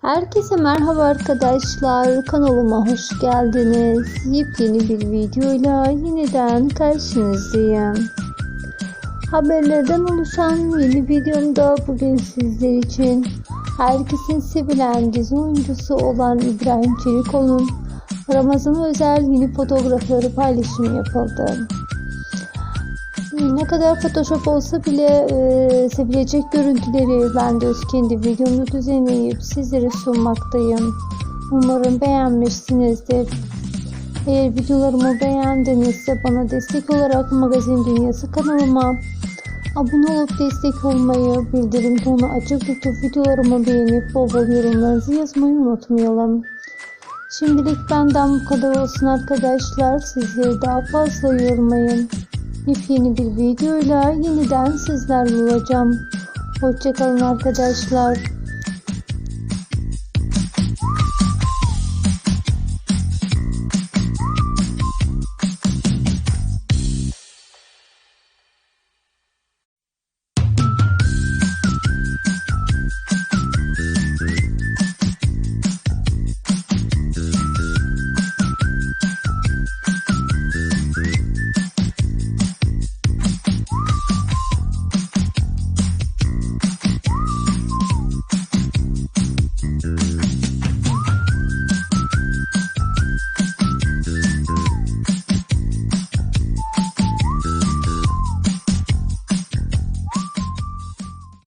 Herkese merhaba arkadaşlar. Kanalıma hoş geldiniz. Yepyeni bir videoyla yeniden karşınızdayım. Haberlerden oluşan yeni videomda bugün sizler için herkesin sevilen dizi oyuncusu olan İbrahim Çelikoğlu'nun Ramazan özel yeni fotoğrafları paylaşım yapıldı. Ne kadar Photoshop olsa bile e, sevilecek görüntüleri ben de öz kendi videomu düzenleyip sizlere sunmaktayım. Umarım beğenmişsinizdir. Eğer videolarımı beğendinizse bana destek olarak Magazin Dünyası kanalıma abone olup destek olmayı, bildirim tonu açık tutup videolarımı beğenip bol bol yorumlarınızı yazmayı unutmayalım. Şimdilik benden bu kadar olsun arkadaşlar. Sizleri daha fazla yormayın. Yepyeni bir videoyla yeniden sizlerle olacağım. Hoşçakalın arkadaşlar.